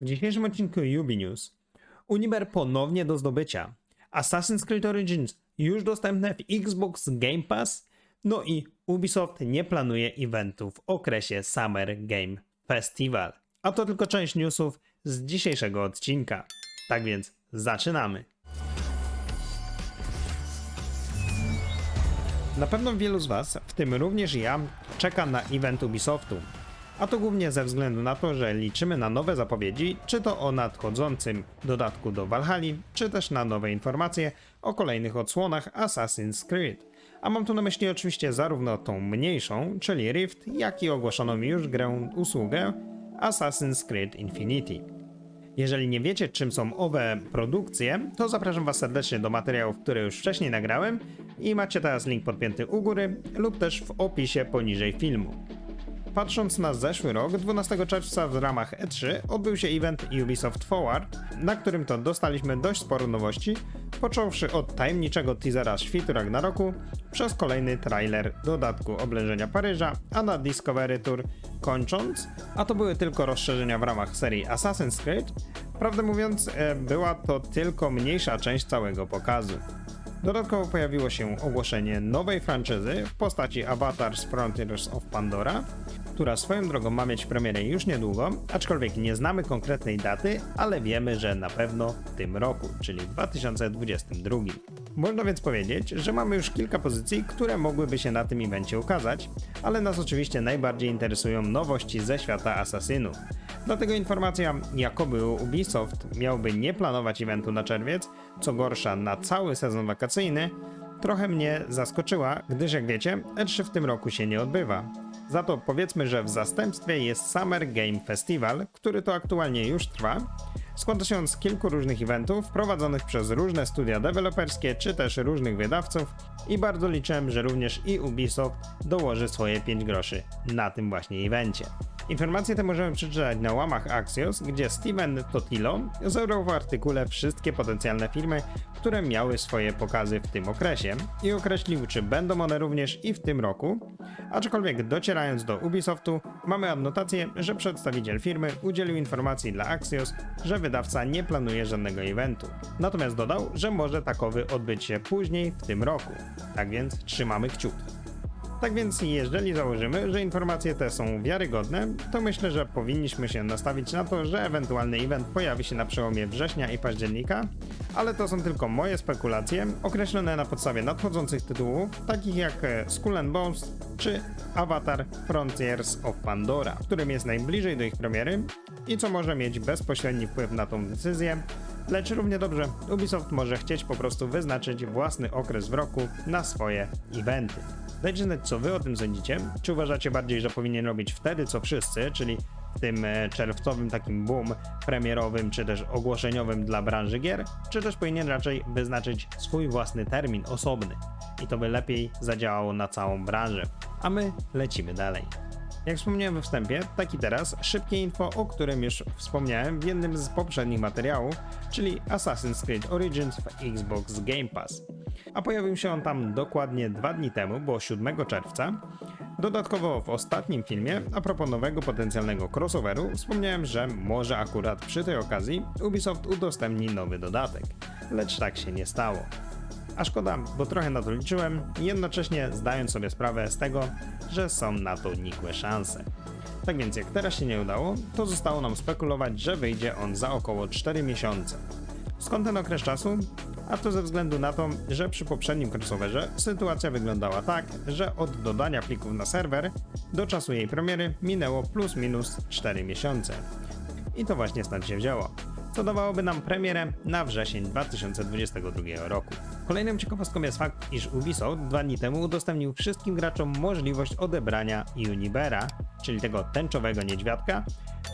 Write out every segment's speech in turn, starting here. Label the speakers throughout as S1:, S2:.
S1: W dzisiejszym odcinku Ubi News Uniber ponownie do zdobycia, Assassin's Creed Origins już dostępne w Xbox Game Pass, no i Ubisoft nie planuje eventu w okresie Summer Game Festival. A to tylko część newsów z dzisiejszego odcinka. Tak więc zaczynamy. Na pewno wielu z Was, w tym również ja, czeka na event Ubisoftu. A to głównie ze względu na to, że liczymy na nowe zapowiedzi, czy to o nadchodzącym dodatku do Valhalla, czy też na nowe informacje o kolejnych odsłonach Assassin's Creed. A mam tu na myśli oczywiście zarówno tą mniejszą, czyli Rift, jak i ogłoszoną już grę usługę Assassin's Creed Infinity. Jeżeli nie wiecie, czym są owe produkcje, to zapraszam Was serdecznie do materiałów, które już wcześniej nagrałem i macie teraz link podpięty u góry lub też w opisie poniżej filmu. Patrząc na zeszły rok, 12 czerwca w ramach E3 odbył się event Ubisoft Forward, na którym to dostaliśmy dość sporo nowości, począwszy od tajemniczego teasera świtu Ragnaroku, przez kolejny trailer dodatku Oblężenia Paryża, a na Discovery Tour kończąc, a to były tylko rozszerzenia w ramach serii Assassin's Creed, prawdę mówiąc e, była to tylko mniejsza część całego pokazu. Dodatkowo pojawiło się ogłoszenie nowej franczyzy w postaci Avatar Frontiers of Pandora, która swoją drogą ma mieć premierę już niedługo, aczkolwiek nie znamy konkretnej daty, ale wiemy, że na pewno w tym roku, czyli w 2022. Można więc powiedzieć, że mamy już kilka pozycji, które mogłyby się na tym evencie ukazać, ale nas oczywiście najbardziej interesują nowości ze świata asasynów. Dlatego informacja, jakoby Ubisoft miałby nie planować eventu na czerwiec, co gorsza na cały sezon wakacyjny, trochę mnie zaskoczyła, gdyż jak wiecie, E3 w tym roku się nie odbywa. Za to powiedzmy, że w zastępstwie jest Summer Game Festival, który to aktualnie już trwa. Składa się z kilku różnych eventów prowadzonych przez różne studia deweloperskie czy też różnych wydawców i bardzo liczyłem, że również i Ubisoft dołoży swoje 5 groszy na tym właśnie evencie. Informacje te możemy przeczytać na łamach Axios, gdzie Steven Totilo zebrał w artykule wszystkie potencjalne firmy, które miały swoje pokazy w tym okresie i określił, czy będą one również i w tym roku. Aczkolwiek docierając do Ubisoftu, mamy adnotację, że przedstawiciel firmy udzielił informacji dla Axios, że wydawca nie planuje żadnego eventu. Natomiast dodał, że może takowy odbyć się później w tym roku. Tak więc trzymamy kciuki. Tak więc jeżeli założymy, że informacje te są wiarygodne, to myślę, że powinniśmy się nastawić na to, że ewentualny event pojawi się na przełomie września i października, ale to są tylko moje spekulacje, określone na podstawie nadchodzących tytułów, takich jak e, Skull and Bones czy Avatar Frontiers of Pandora, którym jest najbliżej do ich premiery i co może mieć bezpośredni wpływ na tą decyzję, Lecz równie dobrze Ubisoft może chcieć po prostu wyznaczyć własny okres w roku na swoje eventy. Dajcie znać, co wy o tym sądzicie. Czy uważacie bardziej, że powinien robić wtedy, co wszyscy, czyli w tym e, czerwcowym takim boom premierowym, czy też ogłoszeniowym dla branży gier, czy też powinien raczej wyznaczyć swój własny termin osobny i to by lepiej zadziałało na całą branżę. A my lecimy dalej. Jak wspomniałem we wstępie, tak i teraz szybkie info, o którym już wspomniałem w jednym z poprzednich materiałów, czyli Assassin's Creed Origins w Xbox Game Pass. A pojawił się on tam dokładnie dwa dni temu, bo 7 czerwca. Dodatkowo w ostatnim filmie, a propos nowego potencjalnego crossoveru, wspomniałem, że może akurat przy tej okazji Ubisoft udostępni nowy dodatek. Lecz tak się nie stało. A szkoda, bo trochę na to liczyłem, jednocześnie zdając sobie sprawę z tego, że są na to nikłe szanse. Tak więc jak teraz się nie udało, to zostało nam spekulować, że wyjdzie on za około 4 miesiące. Skąd ten okres czasu? A to ze względu na to, że przy poprzednim crossoverze sytuacja wyglądała tak, że od dodania plików na serwer do czasu jej premiery minęło plus minus 4 miesiące. I to właśnie stąd się wzięło co dawałoby nam premierę na wrzesień 2022 roku. Kolejną ciekawostką jest fakt, iż Ubisoft dwa dni temu udostępnił wszystkim graczom możliwość odebrania Unibera, czyli tego tęczowego niedźwiadka,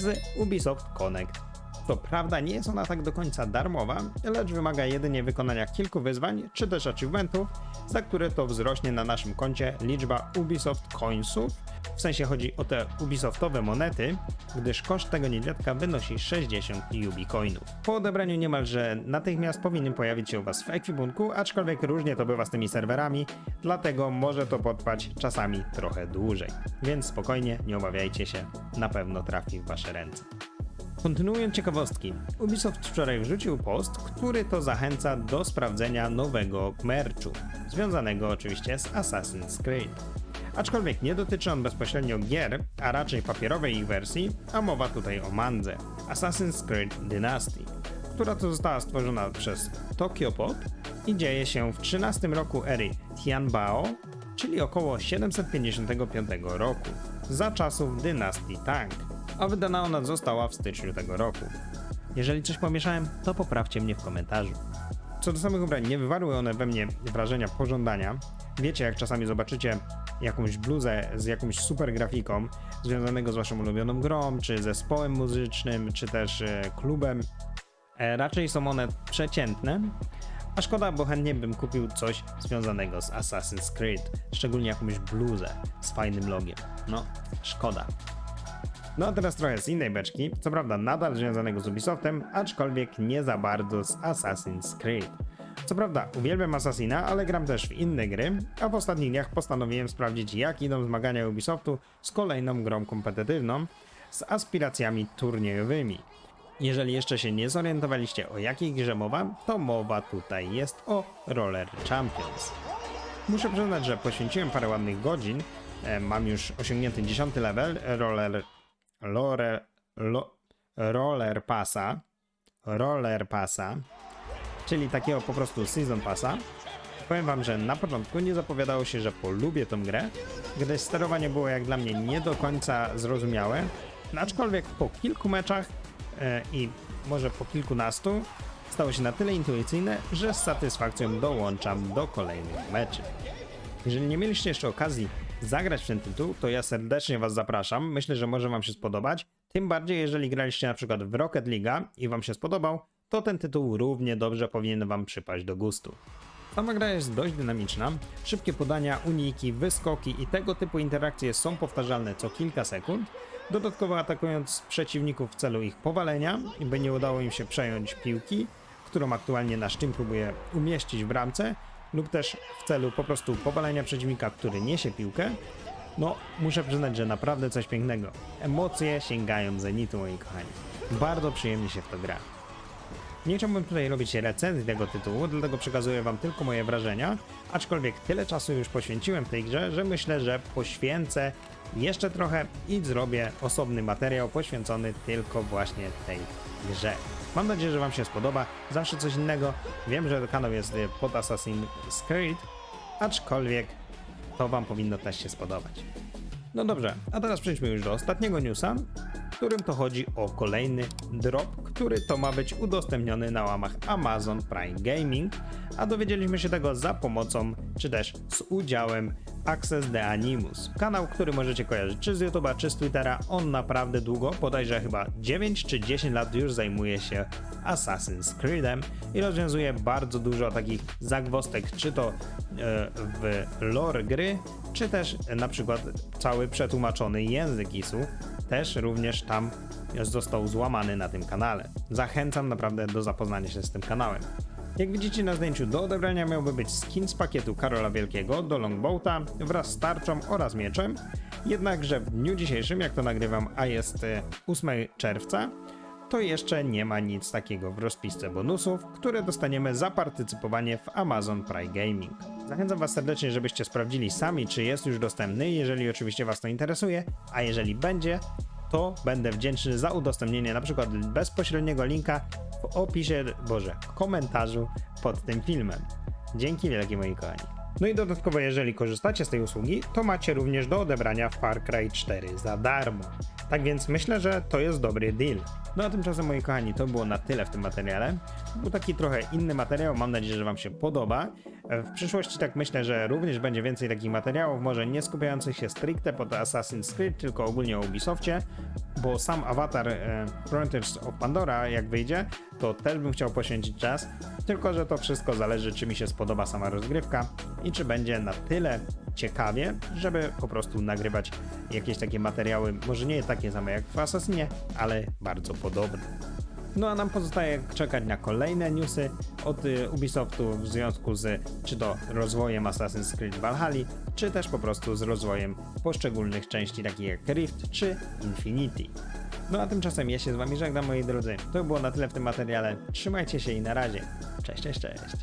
S1: z Ubisoft Connect. To prawda nie jest ona tak do końca darmowa, lecz wymaga jedynie wykonania kilku wyzwań czy też achievementów, za które to wzrośnie na naszym koncie liczba Ubisoft Coinsów, w sensie chodzi o te Ubisoftowe monety, gdyż koszt tego niedźwiadka wynosi 60 Ubicoinów. Po odebraniu niemalże natychmiast powinien pojawić się u Was w ekwipunku, aczkolwiek różnie to bywa z tymi serwerami, dlatego może to potrwać czasami trochę dłużej. Więc spokojnie, nie obawiajcie się, na pewno trafi w Wasze ręce. Kontynuując ciekawostki, Ubisoft wczoraj wrzucił post, który to zachęca do sprawdzenia nowego merchu, związanego oczywiście z Assassin's Creed. Aczkolwiek nie dotyczy on bezpośrednio gier, a raczej papierowej ich wersji, a mowa tutaj o mandze Assassin's Creed Dynasty, która to została stworzona przez Tokyo Pop i dzieje się w 13 roku ery Tianbao, czyli około 755 roku, za czasów dynastii Tang, a wydana ona została w styczniu tego roku. Jeżeli coś pomieszałem, to poprawcie mnie w komentarzu. Co do samych ubrań, nie wywarły one we mnie wrażenia pożądania. Wiecie, jak czasami zobaczycie jakąś bluzę z jakąś super grafiką związanego z waszą ulubioną grą, czy zespołem muzycznym, czy też e, klubem. E, raczej są one przeciętne, a szkoda, bo chętnie bym kupił coś związanego z Assassin's Creed, szczególnie jakąś bluzę z fajnym logiem. No, szkoda. No a teraz trochę z innej beczki, co prawda nadal związanego z Ubisoftem, aczkolwiek nie za bardzo z Assassin's Creed. Co prawda uwielbiam Assassina, ale gram też w inne gry, a w ostatnich dniach postanowiłem sprawdzić jak idą zmagania Ubisoftu z kolejną grą kompetytywną z aspiracjami turniejowymi. Jeżeli jeszcze się nie zorientowaliście o jakiej grze mowa, to mowa tutaj jest o Roller Champions. Muszę przyznać, że poświęciłem parę ładnych godzin. E, Mam już osiągnięty 10 level roller, lore, lo, roller passa, roller passa, czyli takiego po prostu season passa. Powiem wam, że na początku nie zapowiadało się, że polubię tą grę, gdyż sterowanie było jak dla mnie nie do końca zrozumiałe, aczkolwiek po kilku meczach e, i może po kilkunastu stało się na tyle intuicyjne, że z satysfakcją dołączam do kolejnych meczy. Jeżeli nie mieliście jeszcze okazji zagrać w ten tytuł, to ja serdecznie Was zapraszam. Myślę, że może Wam się spodobać. Tym bardziej, jeżeli graliście na przykład w Rocket League i Wam się spodobał, to ten tytuł równie dobrze powinien Wam przypaść do gustu. Sama gra jest dość dynamiczna, szybkie podania, uniki, wyskoki i tego typu interakcje są powtarzalne co kilka sekund, dodatkowo atakując przeciwników w celu ich powalenia, by nie udało im się przejąć piłki, którą aktualnie nasz team próbuje umieścić w bramce, lub też w celu po prostu powalenia przeciwnika, który niesie piłkę, no muszę przyznać, że naprawdę coś pięknego. Emocje sięgają zenitu, moi kochani. Bardzo przyjemnie się w to gra. Nie chciałbym tutaj robić recenzji tego tytułu, dlatego przekazuję wam tylko moje wrażenia, aczkolwiek tyle czasu już poświęciłem tej grze, że myślę, że poświęcę jeszcze trochę i zrobię osobny materiał poświęcony tylko właśnie tej grze. Mam nadzieję, że wam się spodoba, zawsze coś innego. Wiem, że kanał jest y, pod Assassin's Creed, aczkolwiek to wam powinno też się spodobać. No dobrze, a teraz przejdźmy już do ostatniego newsa, w którym to chodzi o kolejny drop, który to ma być udostępniony na łamach Amazon Prime Gaming, a dowiedzieliśmy się tego za pomocą, czy też z udziałem Access the Animus. Kanał, który możecie kojarzyć czy z YouTube'a, czy z Twittera, on naprawdę długo, bodajże chyba 9 czy 10 lat już zajmuje się Assassin's Creedem i rozwiązuje bardzo dużo takich zagwostek, czy to w lore gry, czy też e, na przykład cały przetłumaczony język ISU też również tam został złamany na tym kanale. Zachęcam naprawdę do zapoznania się z tym kanałem. Jak widzicie na zdjęciu, do odebrania miałby być skin z pakietu Karola Wielkiego do Longboata wraz z tarczą oraz mieczem. Jednakże w dniu dzisiejszym, jak to nagrywam, a jest e, 8 czerwca, to jeszcze nie ma nic takiego w rozpisce bonusów, które dostaniemy za partycypowanie w Amazon Prime Gaming. Zachęcam Was serdecznie, żebyście sprawdzili sami, czy jest już dostępny, jeżeli oczywiście Was to interesuje, a jeżeli będzie, to będę wdzięczny za udostępnienie na przykład bezpośredniego linka w opisie, boże, w komentarzu pod tym filmem. Dzięki wielkie moi kochani. No i dodatkowo, jeżeli korzystacie z tej usługi, to macie również do odebrania Far Cry 4 za darmo. Tak więc myślę, że to jest dobry deal. No a tymczasem moi kochani, to było na tyle w tym materiale. Był taki trochę inny materiał, mam nadzieję, że Wam się podoba. W przyszłości tak myślę, że również będzie więcej takich materiałów, może nie skupiających się stricte pod Assassin's Creed, tylko ogólnie o Ubisoftie, bo sam awatar e, Frontiers of Pandora, jak wyjdzie, to też bym chciał poświęcić czas, tylko że to wszystko zależy, czy mi się spodoba sama rozgrywka i czy będzie na tyle ciekawie, żeby po prostu nagrywać jakieś takie materiały, może nie takie same jak w Assassinie, ale bardzo podobne. No a nam pozostaje czekać na kolejne newsy od y, Ubisoftu w związku z czy to rozwojem Assassin's Creed Valhalla, czy też po prostu z rozwojem poszczególnych części takich jak Rift czy Infinity. No a tymczasem ja się z wami żegnam moi drodzy. To było na tyle w tym materiale. Trzymajcie się i na razie. Cześć, cześć, cześć.